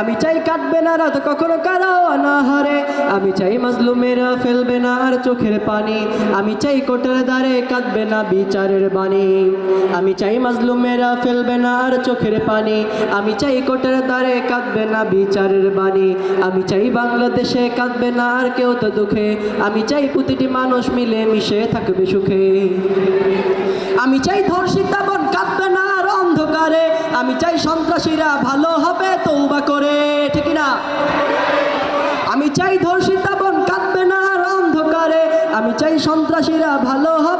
আমি চাই কাটবে না রাত কখনো কারও অনাহারে। আমি চাই মাজলুমেরা ফেলবে না আর চোখের পানি। আমি চাই কোটের দ্বারে কাঁদবে না বিচারের বাণী। আমি চাই মাজলুমেরা ফেলবে না আর চোখের পানি। আমি চাই কোটের দ্বারে কাঁদবে না বিচারের বাণী। আমি চাই বাংলাদেশে কাঁদবে না আর কেউ তো দুঃখে। আমি চাই প্রতিটি মানুষ মিলে মিশে থাকবে সুখে। আমি চাই ধর্ষিতা বোন কাঁদবে না আর অন্ধকারে। আমি চাই সন্ত্রাসীরা ভালো হবে তৌবা করে, ঠিক না আমি চাই ধর্ষিতা বন কাঁদবে না অন্ধকারে আমি চাই সন্ত্রাসীরা ভালো হবে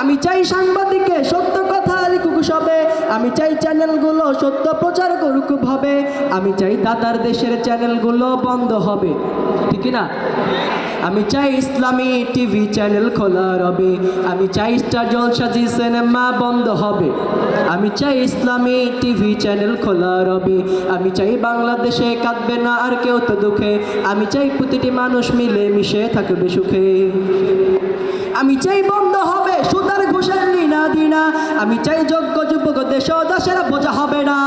আমি চাই সাংবাদিকে সত্য কথা লিখুক সবে। আমি চাই চ্যানেলগুলো সত্য প্রচার করুক ভাবে। আমি চাই দাদার দেশের চ্যানেলগুলো বন্ধ হবে। ঠিক না আমি চাই ইসলামী টিভি চ্যানেল খোলা রবে। আমি চাই স্টার জলসাজি সিনেমা বন্ধ হবে। আমি চাই ইসলামী টিভি চ্যানেল খোলা রবে। আমি চাই বাংলাদেশে কাঁদবে না আর কেউ তো দুঃখে। আমি চাই প্রতিটি মানুষ মিলে মিশে থাকবে সুখে। আমি চাই হবে সুতার ঘুষের নিনা দিনা। আমি চাই যোগ্য যুবক দেশ দাসেরা বোঝা হবে না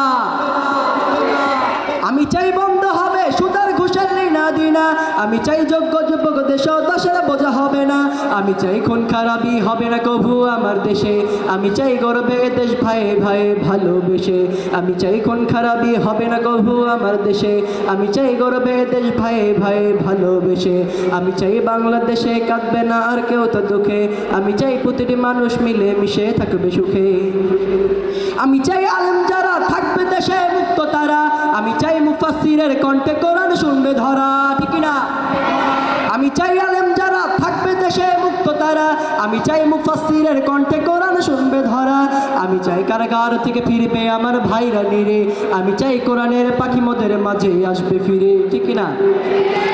আমি চাই বন্ধ হবে সুতার ঘুষের নিনা দিনা আমি চাই যোগ্য যুবক দেশ দাসেরা বোঝা হবে না। আমি চাই খুন খারাপই হবে না কভু আমার দেশে। আমি চাই গর্বে দেশ ভাই ভাই ভালোবেসে। আমি চাই খুন খারাপই হবে না কভু আমার দেশে। আমি চাই গর্বে দেশ ভাই ভাই ভালোবেসে। আমি চাই বাংলাদেশে কাঁদবে না আর কেউ তো দুঃখে। আমি চাই প্রতিটি মানুষ মিলে মিশে থাকবে সুখে। আমি চাই আলেম যারা থাকবে দেশে মুক্ত তারা। আমি চাই মুফাসিরের কণ্ঠে কোরআন শুনবে ধরা, ঠিক না আমি চাই আলেম যারা থাকবে আমি চাই মুফাসিরের কণ্ঠে কোরআন শুনবে ধরা। আমি চাই কারাগার থেকে ফিরবে আমার ভাইরা নিরে। আমি চাই কোরআনের পাখি মদের মাঝে আসবে ফিরে। ঠিক না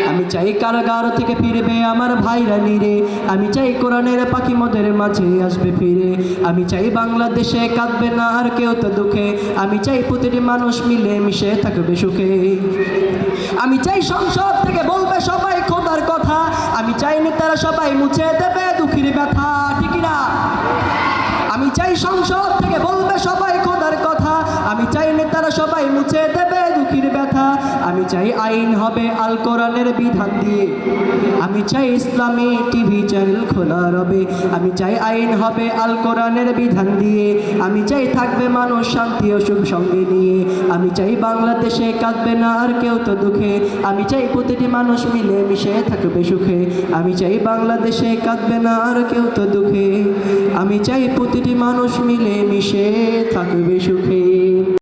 আমি চাই কারাগার থেকে ফিরবে আমার ভাইরা নিরে। আমি চাই কোরআনের পাখি মদের মাঝে আসবে ফিরে। আমি চাই বাংলাদেশে কাঁদবে না আর কেউ তো দুঃখে। আমি চাই প্রতিটি মানুষ মিলে মিশে থাকবে সুখে। আমি চাই সংসদ থেকে বলবে সবাই খোদার কথা। আমি চাই নেতারা সবাই মুছে দেবে দুঃখীর ব্যথা ঠিক না আমি চাই সংসদ থেকে বলবে সবাই খোদার কথা আমি চাই নেতারা সবাই দেবে দুঃখীর ব্যথা। আমি চাই আইন হবে আল কোরআনের বিধান দিয়ে। আমি চাই ইসলামী টিভি চ্যানেল খোলা রবে। আমি চাই আইন হবে আল কোরআনের বিধান দিয়ে। আমি চাই থাকবে মানুষ শান্তি ও সুখ সঙ্গে নিয়ে। আমি চাই বাংলাদেশে কাঁদবে না আর কেউ তো দুঃখে। আমি চাই প্রতিটি মানুষ মিলে মিশে থাকবে সুখে। আমি চাই বাংলাদেশে কাঁদবে না আর কেউ তো দুঃখে। আমি চাই প্রতিটি মানুষ মিলে মিশে থাকবে সুখে।